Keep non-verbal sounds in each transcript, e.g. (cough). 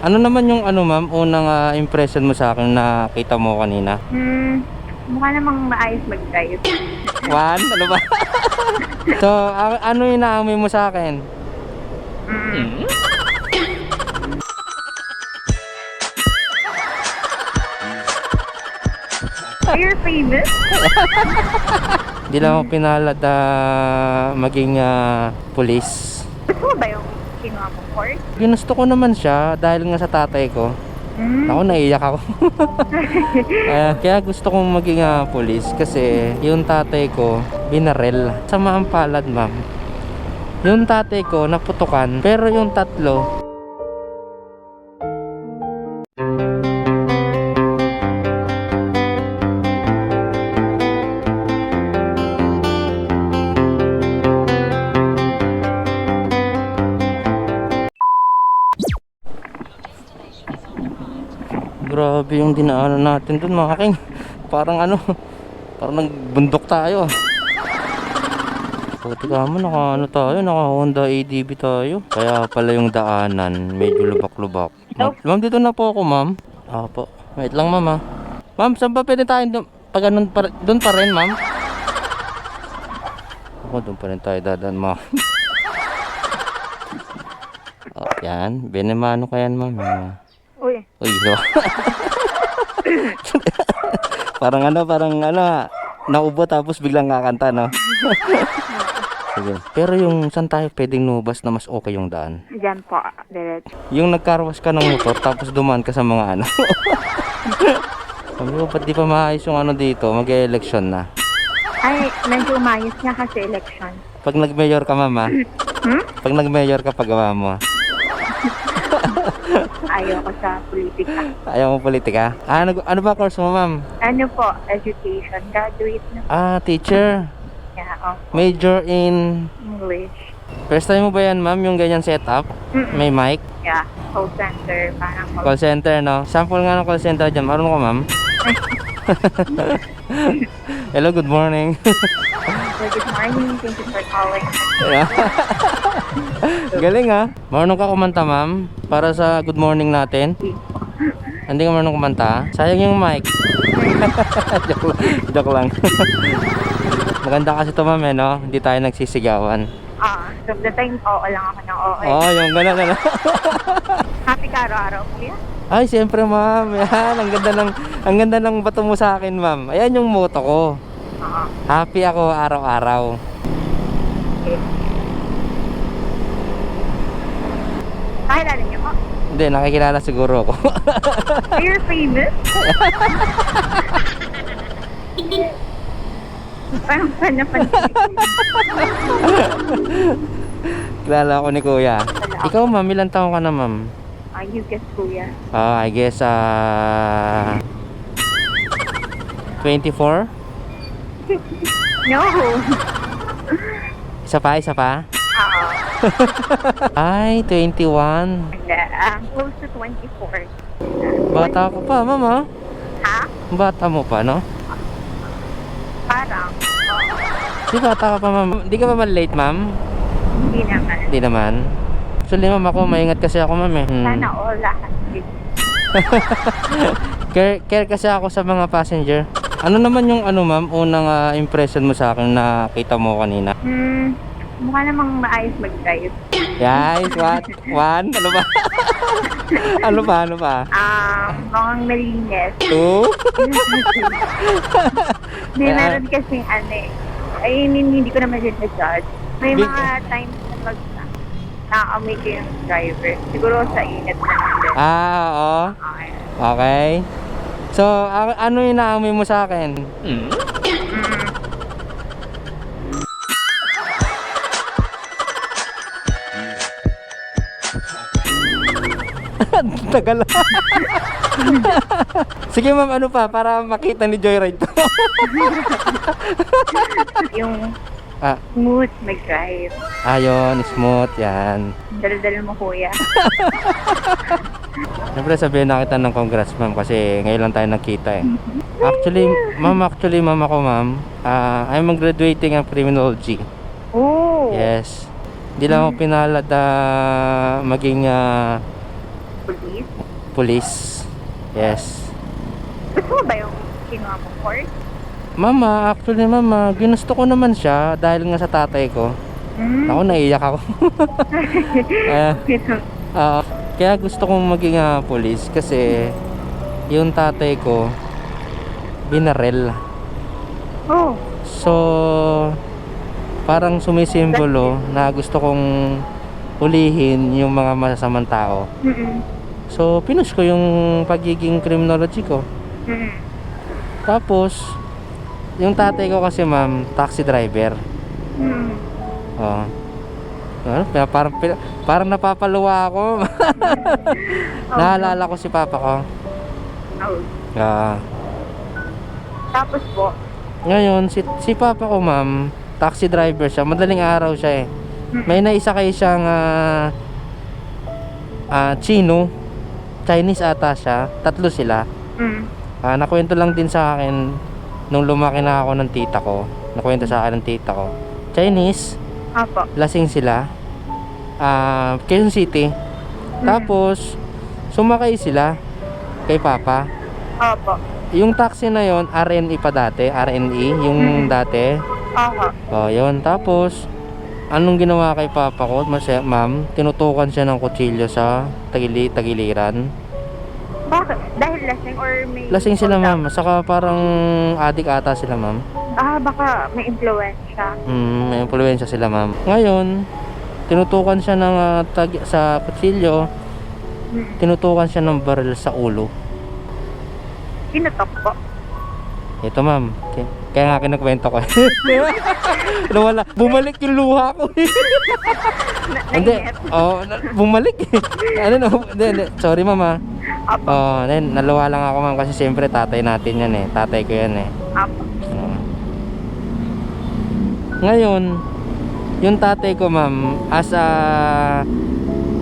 Ano naman yung ano ma'am, unang ah, impression mo sa akin na kita mo kanina? Hmm, mukha namang maayos mag-drive. One? Ano ba? (laughs) so, a- ano yung naamoy mo sa akin? Hmm. You're famous? (laughs) Hindi lang ako pinalad na maging ah, police. Gusto mo ba yung mong course? Ginusto ko naman siya dahil nga sa tatay ko. Hmm. Ako naiyak ako. (laughs) Kaya, kaya gusto kong maging ah, police kasi yung tatay ko binarel. Sama ang palad ma'am. Yung tatay ko naputukan pero yung tatlo Grabe yung dinaanan natin dun mga king. Parang ano, parang nagbundok tayo. ah. Puti ka mo, naka ano tayo, naka Honda ADV tayo. Kaya pala yung daanan, medyo lubak-lubak. Ma- ma'am, dito na po ako ma'am. Apo, wait lang ma'am ah. Ma'am, saan ba pwede tayo dun, pag ganun pa, dun pa rin ma'am? Ako, dun pa rin tayo dadaan ma'am. oh, (laughs) yan, benemano ka yan ma'am. Uy, diba? (laughs) parang ano, parang ano, naubo tapos biglang kakanta, no? (laughs) Sige. Pero yung saan tayo pwedeng nubas na mas okay yung daan? dyan po. Direct. Yung nagkarwas ka ng motor tapos dumaan ka sa mga ano. (laughs) Sabi ko, ba't di pa maayos yung ano dito? Mag-election na. Ay, medyo umayos nga kasi election. Pag nag-mayor ka, mama. Hmm? Pag nag-mayor ka, pagawa mo. Ayaw ko sa politika. Ayaw mo politika? Ah, ano, ano ba course mo, ma'am? Ano po, education. Graduate na Ah, teacher. kaya ako. Major in... English. First time mo ba yan, ma'am, yung ganyan setup? Mm-mm. May mic? Yeah, call center. Parang call Call center, no? Sample nga ng call center dyan. Marunong ka, ma'am? (laughs) (laughs) Hello, good morning. (laughs) Good morning. Thank you for calling. (laughs) Galing, ha? Marunong ka kumanta, ma'am? Para sa good morning natin? Hindi ka marunong kumanta? Sayang yung mic. joke lang. Joke lang. Maganda kasi to, ma'am, eh, no? Hindi tayo nagsisigawan. Ah, so the time, oo lang ako ng oo. Oo, oh, yung gano'n, ano? Happy ka araw-araw, kuya? Ay, siyempre, ma'am. (laughs) Yan, ang ganda ng, ang ganda ng bato mo sa akin, ma'am. Ayan yung motto ko. Oo. Happy ako araw-araw. Okay. Kakilala niyo po? Hindi, nakikilala siguro ako. (laughs) You're famous? (laughs) Parang fan na fan. Kilala ako ni Kuya. Ikaw, ma'am, ilang taong ka na, ma'am? Ah, you guess, kuya. Ah, I guess, ah... 24? (laughs) No. Isa pa, isa pa? Oo. Ay, 21. And, uh, close to 24. Bata ko pa, ma'am, ah. Ha? Bata mo pa, no? Parang. Di bata ka pa, ma'am. Di ka pa man late, ma'am? Hindi naman. Di naman. Actually, ma'am, ako, maingat kasi ako, ma'am, eh. Hmm. Sana all lahat. (laughs) Care, care kasi ako sa mga passenger. Ano naman yung ano ma'am, unang ah, impression mo sa akin na kita mo kanina? Hmm. Mukha namang maayos mag-drive. Guys, what? (laughs) One? Ano ba? (laughs) ano pa? Ano pa? Um, mukhang malinis. Two? Hindi, meron kasing ano eh. Ay, hindi, hindi ko naman din na-judge. May Big- mga times na pag nakaamoy ko yung driver. Siguro sa init na din. Ah, oo. Okay. Okay. So, ano yung naamoy mo sa akin? Mm. (laughs) Tagal. (laughs) Sige ma'am, ano pa? Para makita ni Joyride to. (laughs) Yung ah, smooth mag-drive. ayun, smooth, yan. Dala-dala mo kuya. (laughs) Siyempre sabihin na kita ng congrats ma'am kasi ngayon lang tayo nakita eh. Actually, ma'am, actually ma'am ako ma'am, ah, I'm graduating ang criminology. Oh! Yes. Hindi lang ako pinalad na maging ah, police? Police. Yes. Gusto mo ba yung kinuha mong course? Mama, actually mama, ginusto ko naman siya dahil nga sa tatay ko. Hmm. Ako naiyak ako. (laughs) Kaya, ah, kaya gusto kong maging ah, police kasi yung tatay ko binarel. oh, So, parang sumisimbolo na gusto kong hulihin yung mga masasamang tao. mm So, pinush ko yung pagiging criminology ko. mm Tapos, yung tatay ko kasi ma'am, taxi driver. mm Oh. Ano, parang, parang napapaluwa ako. (laughs) Naalala ko si papa ko. Oh. Ah. Tapos po, ngayon, si, si papa ko ma'am, taxi driver siya. Madaling araw siya eh. mm May naisa kayo siyang ah, ah, Chino. Chinese ata siya. Tatlo sila. mm Ah, nakwento lang din sa akin nung lumaki na ako ng tita ko. Nakwento sa akin ng tita ko. Chinese, Apo. lasing sila. Ah, Quezon City. Mm. Tapos sumakay sila kay Papa. Opo. Yung taxi na yon RNE pa dati, RNE, yung Mm. dati. Opo. Oh, yon. Tapos anong ginawa kay Papa ko? Mas ma'am, tinutukan siya ng kutsilyo sa tagili tagiliran. Bakit? Dahil lasing or may... Lasing sila ma'am, saka parang adik ata sila ma'am. Ah, baka may influensya. Mm, may impluwensya sila ma'am. Ngayon, tinutukan siya ng ah, tag sa kutsilyo, Mm. tinutukan siya ng baril sa ulo. Pinutok po. Ito ma'am, K- kaya nga kinagkwento ko. (laughs) Nawala, bumalik yung luha ko. (laughs) Hindi, oh, bumalik. ano no, hindi, hindi. sorry mama. Apo. Oh, then naluwa lang ako ma'am kasi siyempre tatay natin yan eh. Tatay ko yan eh. Apo. Oo. Ngayon, yung tatay ko ma'am, as a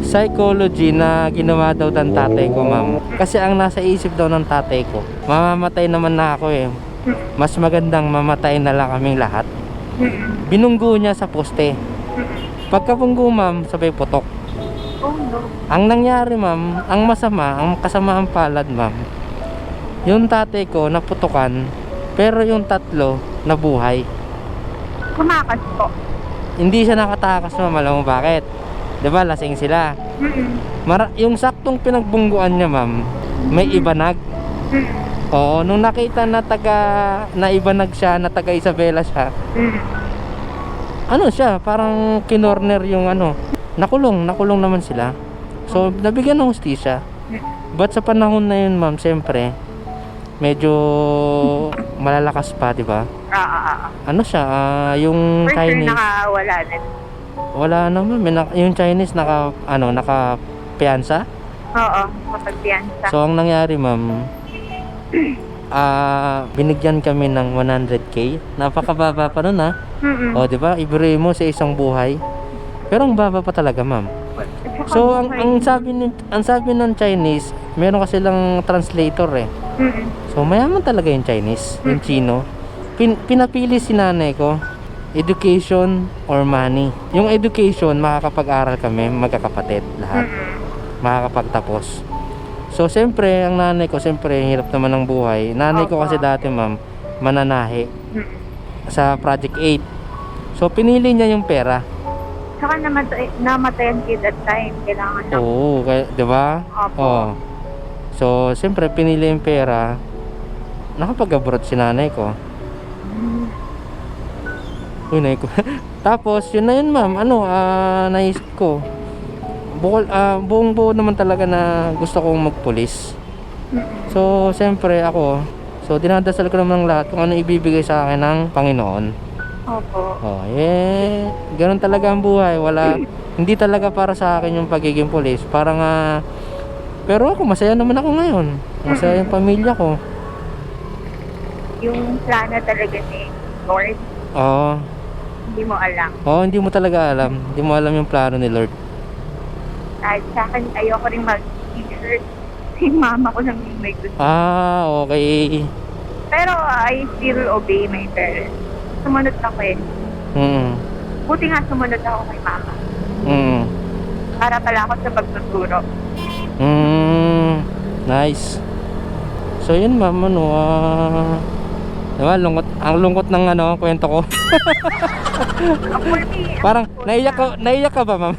psychology na ginawa daw ng tatay ko ma'am. Kasi ang nasa isip daw ng tatay ko, mamamatay naman na ako eh. Mas magandang mamatay na lang kaming lahat. Binunggo niya sa poste. Pagkabunggo ma'am, sabay putok. Oh no. Ang nangyari ma'am, ang masama, ang kasamaan palad ma'am, yung tatay ko naputukan, pero yung tatlo nabuhay. Kumakas po. Hindi siya nakatakas ma'am, alam mo bakit? 'Di ba lasing sila. Mara- yung saktong pinagbungguan niya ma'am, may ibanag. Oo, nung nakita na taga na ibanag siya, na taga Isabela siya, Mm. ano siya, parang kinorner yung ano, nakulong, nakulong naman sila. So, nabigyan ng hustisya. But sa panahon na yun, ma'am, siyempre, medyo malalakas pa, di ba? Ah, ah, ah, ah. Ano siya, ah, yung For sure Chinese, nakawala na. wala naman, may na- yung Chinese naka, ano, naka piyansa. Oo, kapagpiyansa. So, ang nangyari, ma'am, (clears throat) ah, binigyan kami ng 100k. Napakababa pa nun, ah. Mm-mm. O, di ba? Ibigay mo sa isang buhay. Pero ang baba pa talaga, ma'am. At saka So, ang, buhay. ang sabi ni, ang sabi ng Chinese, meron kasi lang translator eh. Mm-mm. So, mayaman talaga yung Chinese, yung Chino. Pin, pinapili si nanay ko, education or money. Yung education, makakapag-aral kami, magkakapatid, lahat. Mm-mm. Makakapagtapos. So, siyempre, ang nanay ko, siyempre, hirap naman ng buhay. Nanay ko kasi dati, ma'am, mananahi Mm-mm. sa Project 8. So, pinili niya yung pera. Saka namatay, namatayan kid at time. Kailangan na. Oo, kaya, di ba? Opo. Oo. So, siyempre, pinili yung pera. Nakapag-abroad si nanay ko. Mm. Uy, nanay ko. (laughs) Tapos, yun na yun, ma'am. Ano, ah, naisip ko. Bukol, ah, buong buo naman talaga na gusto kong magpulis. So, siyempre, ako, so, dinadasal ko naman ng lahat kung ano ibibigay sa akin ng Panginoon. Opo. Oh, eh, ganun talaga ang buhay. Wala, (clears throat) hindi talaga para sa akin yung pagiging pulis. Para nga, pero ako, masaya naman ako ngayon. Masaya yung pamilya ko. Yung plano talaga ni Lord, Oo. hindi mo alam. Oo, hindi mo talaga alam. Hindi mo alam yung plano ni Lord. Kahit sa akin, ayoko rin mag-teacher. (laughs) Yung mama ko lang yung may gusto. Ah, okay. Pero I still obey my parents. Sumunod ako eh. Mm. Buti nga sumunod ako kay mama. Mm. Para pala ako sa pagtuturo. Mm, nice. So yun ma'am, ano, ah... diba, lungkot, ang lungkot ng ano, kwento ko. (laughs) Parang, naiyak ka, na- naiyak ka ba ma'am?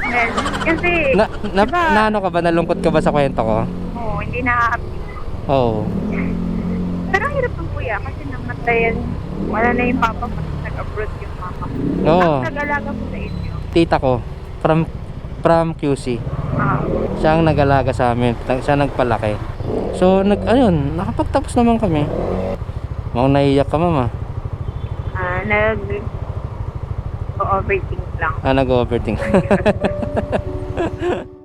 (laughs) Kasi, na, na, Diba? na ano ka ba, nalungkot ka ba sa kwento ko? oh, hindi na-happy. Oo. Pero ang hirap ng kuya kasi namatayan. Wala na yung papa mo. Nag-abroad yung mama mo. Oo. Ang nag-alaga po sa inyo. Tita ko, from, from QC. Ah, Siya ang nag-alaga sa amin. Siya nagpalaki. So, nag, ayun, nakapagtapos naman kami. Mukhang naiyak ka mama. ah, nag overthink lang. Ah, nag-overthink. (laughs)